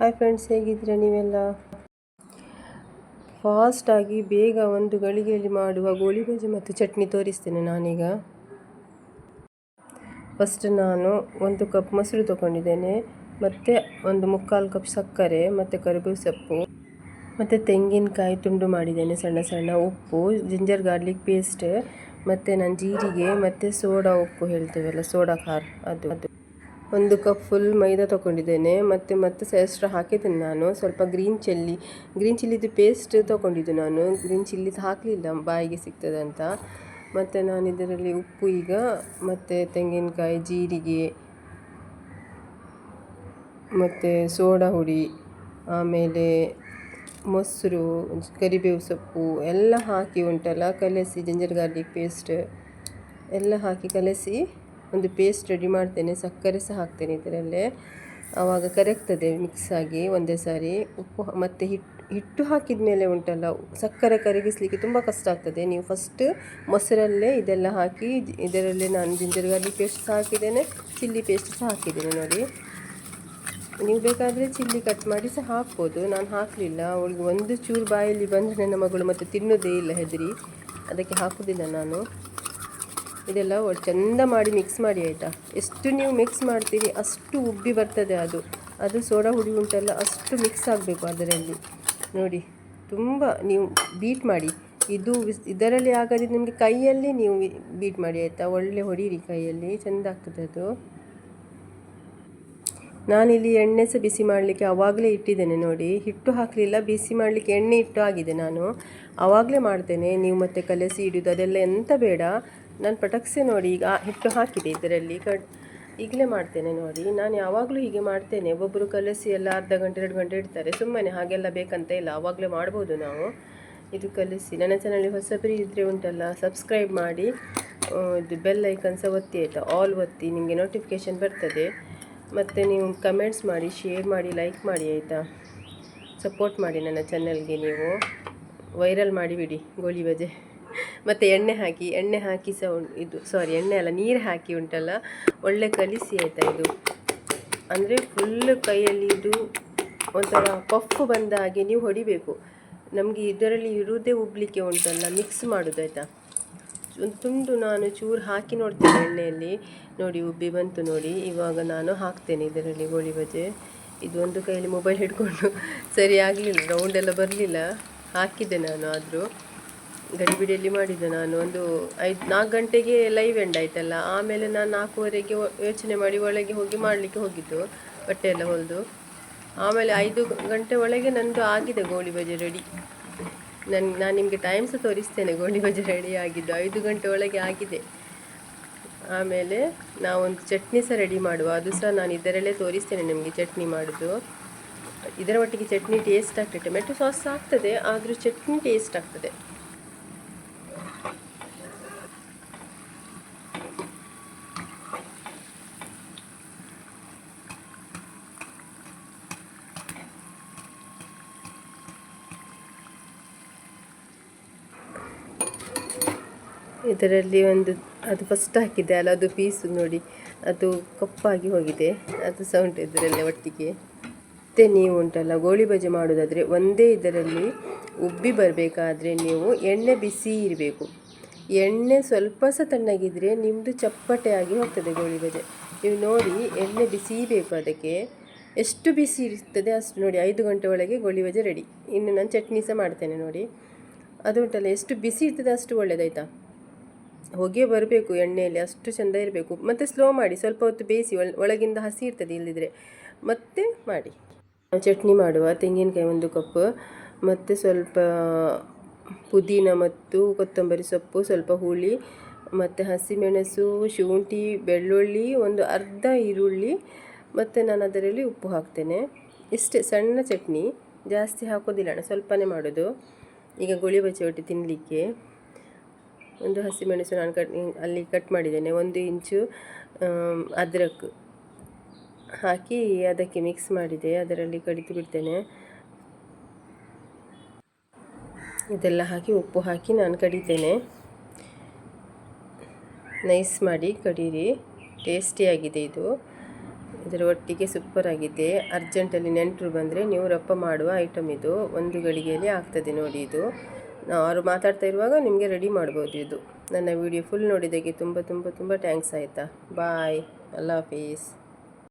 Hi friends ಹೇಗಿದ್ದೀರಾ ನೀವೆಲ್ಲ? ಫಾಸ್ಟಾಗಿ ಬೇಗ ಒಂದು ಗಳಿಗೆಯಲ್ಲಿ ಮಾಡುವ ಗೋಳಿ ಬಜೆ ಮತ್ತು ಚಟ್ನಿ ತೋರಿಸ್ತೇನೆ ನಾನೀಗ. ಫಸ್ಟ್ ನಾನು ಒಂದು ಕಪ್ ಮೊಸರು ತೊಗೊಂಡಿದ್ದೇನೆ, ಮತ್ತು ಒಂದು ಮುಕ್ಕಾಲು ಕಪ್ ಸಕ್ಕರೆ, ಮತ್ತು ಕರಿಬೇವು ಸೊಪ್ಪು, ಮತ್ತು ತೆಂಗಿನಕಾಯಿ ತುಂಡು ಮಾಡಿದ್ದೇನೆ, ಸಣ್ಣ ಸಣ್ಣ ಉಪ್ಪು ಜಿಂಜರ್ ಗಾರ್ಲಿಕ್ ಪೇಸ್ಟ್ ಮತ್ತು ನಾನು ಜೀರಿಗೆ, ಮತ್ತು ಸೋಡಾ ಉಪ್ಪು ಹೇಳ್ತೇವಲ್ಲ, ಸೋಡಾ ಖಾರ ಅದು ಅದು. ಒಂದು ಕಪ್ ಫುಲ್ ಮೈದಾ ತೊಗೊಂಡಿದ್ದೇನೆ. ಮತ್ತು ಮತ್ತೆ ಎಕ್ಸ್ಟ್ರಾ ಹಾಕಿದ್ದೇನೆ ನಾನು. ಸ್ವಲ್ಪ ಗ್ರೀನ್ ಚಿಲ್ಲಿ ಗ್ರೀನ್ ಚಿಲ್ಲಿದು ಪೇಸ್ಟ್ ತೊಗೊಂಡಿದ್ದು ನಾನು. ಗ್ರೀನ್ ಚಿಲ್ಲಿ ಹಾಕಲಿಲ್ಲ. ಬಾಯಿಗೆ ಸಿಗ್ತದಂತ ಮತ್ತು ನಾನು ಇದರಲ್ಲಿ ಉಪ್ಪು ಈಗ, ಮತ್ತು ತೆಂಗಿನಕಾಯಿ, ಜೀರಿಗೆ, ಮತ್ತು ಸೋಡಾ ಹುಡಿ, ಆಮೇಲೆ ಮೊಸರು, ಕರಿಬೇವು ಸೊಪ್ಪು ಎಲ್ಲ ಹಾಕಿ ಉಂಟಲ್ಲ, ಕಲಸಿ ಜಿಂಜರ್ ಗಾರ್ಲಿಕ್ ಪೇಸ್ಟ್ ಎಲ್ಲ ಹಾಕಿ ಕಲಸಿ ಒಂದು ಪೇಸ್ಟ್ ರೆಡಿ ಮಾಡ್ತೇನೆ, ಸಕ್ಕರೆ ಸಹ ಹಾಕ್ತೇನೆ ಇದರಲ್ಲೇ. ಆವಾಗ ಕರಗ್ತದೆ ಮಿಕ್ಸ್ ಆಗಿ ಒಂದೇ ಸಾರಿ. ಉಪ್ಪು ಮತ್ತು ಹಿಟ್ಟು ಹಿಟ್ಟು ಹಾಕಿದ ಮೇಲೆ ಉಂಟಲ್ಲ, ಸಕ್ಕರೆ ಕರಗಿಸಲಿಕ್ಕೆ ತುಂಬ ಕಷ್ಟ ಆಗ್ತದೆ. ನೀವು ಫಸ್ಟ್ ಮೊಸರಲ್ಲೇ ಇದೆಲ್ಲ ಹಾಕಿ, ಇದರಲ್ಲೇ ನಾನು ಜಿಂಜರ್ ಗಾರ್ಲಿಕ್ ಪೇಸ್ಟ್ ಸಹ ಹಾಕಿದ್ದೇನೆ ಚಿಲ್ಲಿ ಪೇಸ್ಟ್ ಸಹ ಹಾಕಿದ್ದೇನೆ ನೋಡಿ. ನೀವು ಬೇಕಾದರೆ ಚಿಲ್ಲಿ ಕಟ್ ಮಾಡಿ ಸಹ ಹಾಕ್ಬೋದು. ನಾನು ಹಾಕಲಿಲ್ಲ. ಅವಳಿಗೆ ಒಂದು ಚೂರು ಬಾಯಲ್ಲಿ ಬಂದರೆ ನನ್ನ ಮಗಳು ಮತ್ತು ತಿನ್ನೋದೇ ಇಲ್ಲ ಹೆದರಿ. ಅದಕ್ಕೆ ಹಾಕೋದಿಲ್ಲ ನಾನು. ಇದೆಲ್ಲ ಚೆಂದ ಮಾಡಿ ಮಿಕ್ಸ್ ಮಾಡಿ ಆಯಿತಾ? ಎಷ್ಟು ನೀವು ಮಿಕ್ಸ್ ಮಾಡ್ತೀರಿ, ಅಷ್ಟು ಉಬ್ಬಿ ಬರ್ತದೆ ಅದು. ಅದು ಸೋಡಾ ಹುಡಿ ಉಂಟಲ್ಲ, ಅಷ್ಟು ಮಿಕ್ಸ್ ಆಗಬೇಕು ಅದರಲ್ಲಿ. ನೋಡಿ, ತುಂಬ ನೀವು ಬೀಟ್ ಮಾಡಿ. ಇದು ಇದರಲ್ಲಿ ಆಗದೆ ನಿಮಗೆ ಕೈಯಲ್ಲಿ ನೀವು ಬೀಟ್ ಮಾಡಿ ಆಯಿತಾ? ಒಳ್ಳೆ ಹೊಡೀರಿ ಕೈಯಲ್ಲಿ, ಚೆಂದ ಆಗ್ತದೆ ಅದು. ನಾನಿಲ್ಲಿ ಎಣ್ಣೆ ಸಹ ಬಿಸಿ ಮಾಡಲಿಕ್ಕೆ ಆವಾಗಲೇ ಇಟ್ಟಿದ್ದೇನೆ ನೋಡಿ. ಹಿಟ್ಟು ಹಾಕಲಿಲ್ಲ, ಬಿಸಿ ಮಾಡಲಿಕ್ಕೆ ಎಣ್ಣೆ ಇಟ್ಟು ಆಗಿದೆ ನಾನು. ಆವಾಗಲೇ ಮಾಡ್ತೇನೆ. ನೀವು ಮತ್ತೆ ಕಲಸಿ ಇಡೋದು ಅದೆಲ್ಲ ಎಂತ ಬೇಡ. ನಾನು ಪಟಕ್ಸೆ ನೋಡಿ ಈಗ ಹಿಟ್ಟು ಹಾಕಿದೆ ಇದರಲ್ಲಿ. ಕಡ್ ಈಗಲೇ ಮಾಡ್ತೇನೆ ನೋಡಿ. ನಾನು ಯಾವಾಗಲೂ ಹೀಗೆ ಮಾಡ್ತೇನೆ. ಒಬ್ಬೊಬ್ಬರು ಕಲಸಿ ಎಲ್ಲ ಅರ್ಧ ಗಂಟೆ, ಎರಡು ಗಂಟೆ ಇಡ್ತಾರೆ. ಸುಮ್ಮನೆ ಹಾಗೆಲ್ಲ ಬೇಕಂತ ಇಲ್ಲ. ಆವಾಗಲೇ ಮಾಡ್ಬೋದು ನಾವು. ಇದು ಕಲಿಸಿ. ನನ್ನ ಚಾನಲ್ಗೆ ಹೊಸಬರಿ ಇದ್ದರೆ ಉಂಟಲ್ಲ ಸಬ್ಸ್ಕ್ರೈಬ್ ಮಾಡಿ. ಇದು ಬೆಲ್ ಐಕನ್ ಸಹ ಒತ್ತಿ ಆಯಿತಾ? ಆಲ್ ಒತ್ತಿ. ನಿಮಗೆ ನೋಟಿಫಿಕೇಷನ್ ಬರ್ತದೆ. ಮತ್ತು ನೀವು ಕಮೆಂಟ್ಸ್ ಮಾಡಿ ಶೇರ್ ಮಾಡಿ ಲೈಕ್ ಮಾಡಿ ಆಯಿತಾ? ಸಪೋರ್ಟ್ ಮಾಡಿ ನನ್ನ ಚಾನಲ್ಗೆ ನೀವು. ವೈರಲ್ ಮಾಡಿಬಿಡಿ ಗೋಳಿ ಬಜೆ ಮತ್ತು ಎಣ್ಣೆ ಹಾಕಿ ಎಣ್ಣೆ ಹಾಕಿ ಸಹ ಇದು ಸಾರಿ ಎಣ್ಣೆ ಅಲ್ಲ, ನೀರು ಹಾಕಿ ಉಂಟಲ್ಲ? ಒಳ್ಳೆ ಕಲಿಸಿ ಆಯಿತಾ ಇದು? ಅಂದರೆ ಫುಲ್ ಕೈಯಲ್ಲಿ ಇದು ಒಂಥರ ಪಫ್ ಬಂದ ಹಾಗೆ ನೀವು ಹೊಡಿಬೇಕು. ನಮಗೆ ಇದರಲ್ಲಿ ಇರುವುದೇ ಉಬ್ಲಿಕ್ಕೆ ಉಂಟಲ್ಲ ಮಿಕ್ಸ್ ಮಾಡೋದು ಆಯಿತಾ? ಒಂದು ತುಂಡು ನಾನು ಚೂರು ಹಾಕಿ ನೋಡ್ತೇನೆ ಎಣ್ಣೆಯಲ್ಲಿ. ನೋಡಿ, ಉಬ್ಬಿ ಬಂತು ನೋಡಿ. ಇವಾಗ ನಾನು ಹಾಕ್ತೇನೆ ಇದರಲ್ಲಿ ಗೋಳಿ ಬಜೆ ಇದು ಒಂದು ಕೈಯಲ್ಲಿ ಮೊಬೈಲ್ ಹಿಡ್ಕೊಂಡು. ಸರಿ, ಆಗಲಿಲ್ಲ ರೌಂಡೆಲ್ಲ ಬರಲಿಲ್ಲ. ಹಾಕಿದ್ದೆ ನಾನು ಆದರೂ. ಗಡಿಬಿಡಿಯಲ್ಲಿ ಮಾಡಿದ್ದೆ ನಾನು ಒಂದು ಐದು ನಾಲ್ಕು ಗಂಟೆಗೆ ಲೈವ್ ಎಂಡ್ ಆಯ್ತಲ್ಲ. ಆಮೇಲೆ ನಾನು ನಾಲ್ಕೂವರೆಗೆ ಯೋಚನೆ ಮಾಡಿ ಒಳಗೆ ಹೋಗಿ ಮಾಡಲಿಕ್ಕೆ ಹೋಗಿದ್ದು, ಬಟ್ಟೆ ಎಲ್ಲ ಹೊಲಿದು. ಆಮೇಲೆ ಐದು ಗಂಟೆ ಒಳಗೆ ನನ್ನದು ಆಗಿದೆ ಗೋಳಿ ಬಜೆ ರೆಡಿ ನನ್, ನಾನು ನಿಮಗೆ ಟೈಮ್ ಸಹ ತೋರಿಸ್ತೇನೆ ಗೋಳಿ ಬಜೆ ರೆಡಿ ಆಗಿದ್ದು. ಐದು ಗಂಟೆ ಒಳಗೆ ಆಗಿದೆ. ಆಮೇಲೆ ನಾವೊಂದು ಚಟ್ನಿ ಸಹ ರೆಡಿ ಮಾಡುವ. ಅದು ಸಹ ನಾನು ಇದರಲ್ಲೇ ತೋರಿಸ್ತೇನೆ ನಿಮಗೆ ಚಟ್ನಿ ಮಾಡೋದು. ಇದರ ಒಟ್ಟಿಗೆ ಚಟ್ನಿ ಟೇಸ್ಟ್ ಆಗ್ತದೆ ಟೊಮೆಟೊ ಸಾಸ್ ಆಗ್ತದೆ, ಆದರೂ ಚಟ್ನಿ ಟೇಸ್ಟ್ ಆಗ್ತದೆ. ಇದರಲ್ಲಿ ಒಂದು, ಅದು ಫಸ್ಟ್ ಹಾಕಿದೆ ಅಲ್ಲ, ಅದು ಪೀಸು ನೋಡಿ. ಅದು ಕಪ್ಪಾಗಿ ಹೋಗಿದೆ. ಅದು ಸಹ ಇದರಲ್ಲಿ ಒಟ್ಟಿಗೆ. ಮತ್ತು ನೀವು ಉಂಟಲ್ಲ, ಗೋಳಿ ಬಜೆ ಮಾಡೋದಾದರೆ ಒಂದೇ ಇದರಲ್ಲಿ ಉಬ್ಬಿ ಬರಬೇಕಾದ್ರೆ ನೀವು ಎಣ್ಣೆ ಬಿಸಿ ಇರಬೇಕು. ಎಣ್ಣೆ ಸ್ವಲ್ಪ ಸಹ ತಣ್ಣಗಿದ್ರೆ ನಿಮ್ಮದು ಚಪ್ಪಟೆ ಆಗಿ ಹೋಗ್ತದೆ ಗೋಳಿ ಬಜೆ. ನೀವು ನೋಡಿ, ಎಣ್ಣೆ ಬಿಸಿ ಬೇಕು ಅದಕ್ಕೆ. ಎಷ್ಟು ಬಿಸಿ ಇರ್ತದೆ ಅಷ್ಟು ನೋಡಿ, ಐದು ಗಂಟೆ ಒಳಗೆ ಗೋಳಿ ಬಜೆ ರೆಡಿ ಇನ್ನು ನಾನು ಚಟ್ನಿ ಸಹ ಮಾಡ್ತೇನೆ ನೋಡಿ. ಅದು ಉಂಟಲ್ಲ, ಎಷ್ಟು ಬಿಸಿ ಇರ್ತದೆ ಅಷ್ಟು ಒಳ್ಳೆಯದಾಯ್ತಾ ಹೊಗೆ ಬರಬೇಕು, ಎಣ್ಣೆಯಲ್ಲಿ ಅಷ್ಟು ಚೆಂದ ಇರಬೇಕು. ಮತ್ತು ಸ್ಲೋ ಮಾಡಿ, ಸ್ವಲ್ಪ ಹೊತ್ತು ಬೇಯಿಸಿ ಒಳಗಿಂದ ಹಸಿ ಇರ್ತದೆ ಇಲ್ಲದಿದ್ದರೆ ಮತ್ತೆ ಮಾಡಿ. ಚಟ್ನಿ ಮಾಡುವ, ತೆಂಗಿನಕಾಯಿ ಒಂದು ಕಪ್ ಮತ್ತು ಸ್ವಲ್ಪ ಪುದೀನ ಮತ್ತು ಕೊತ್ತಂಬರಿ ಸೊಪ್ಪು, ಸ್ವಲ್ಪ ಹುಳಿ, ಮತ್ತು ಹಸಿಮೆಣಸು, ಶುಂಠಿ, ಬೆಳ್ಳುಳ್ಳಿ, ಒಂದು ಅರ್ಧ ಈರುಳ್ಳಿ, ಮತ್ತು ನಾನು ಅದರಲ್ಲಿ ಉಪ್ಪು ಹಾಕ್ತೇನೆ. ಇಷ್ಟೇ, ಸಣ್ಣ ಚಟ್ನಿ, ಜಾಸ್ತಿ ಹಾಕೋದಿಲ್ಲ ಸ್ವಲ್ಪನೇ ಮಾಡೋದು. ಈಗ ಗುಳಿ ಬಚ್ಚಿ ಒಟ್ಟು ತಿನ್ನಲಿಕ್ಕೆ ಒಂದು ಹಸಿಮೆಣಸು ನಾನು ಕಟ್, ಅಲ್ಲಿ ಕಟ್ ಮಾಡಿದ್ದೇನೆ. ಒಂದು ಇಂಚು ಅದ್ರಕ್ ಹಾಕಿ ಅದಕ್ಕೆ ಮಿಕ್ಸ್ ಮಾಡಿದೆ. ಅದರಲ್ಲಿ ಕಡಿತು ಬಿಡ್ತೇನೆ. ಇದೆಲ್ಲ ಹಾಕಿ, ಉಪ್ಪು ಹಾಕಿ ನಾನು ಕಡಿತೇನೆ. ನೈಸ್ ಮಾಡಿ ಕಡೀರಿ. ಟೇಸ್ಟಿಯಾಗಿದೆ ಇದು. ಇದರ ಒಟ್ಟಿಗೆ ಸೂಪರ್ ಆಗಿದೆ. ಅರ್ಜೆಂಟಲ್ಲಿ ನೆಂಟರು ಬಂದರೆ ನೀವು ರಪ್ಪ ಮಾಡುವ ಐಟಮ್ ಇದು. ಒಂದು ಗಳಿಗೆಯಲ್ಲಿ ಆಗ್ತದೆ ನೋಡಿ ಇದು. ಅವರು ಮಾತಾಡ್ತಾ ಇರುವಾಗ ನಿಮಗೆ ರೆಡಿ ಮಾಡ್ಬೋದು ಇದು. ನನ್ನ ವಿಡಿಯೋ ಫುಲ್ ನೋಡಿದ್ದಕ್ಕೆ ತುಂಬ ತುಂಬ ತುಂಬ ಥ್ಯಾಂಕ್ಸ್ ಆಯಿತಾ. ಬಾಯ್ ಅಲ್ಲಾ ಹಾಫೀಸ್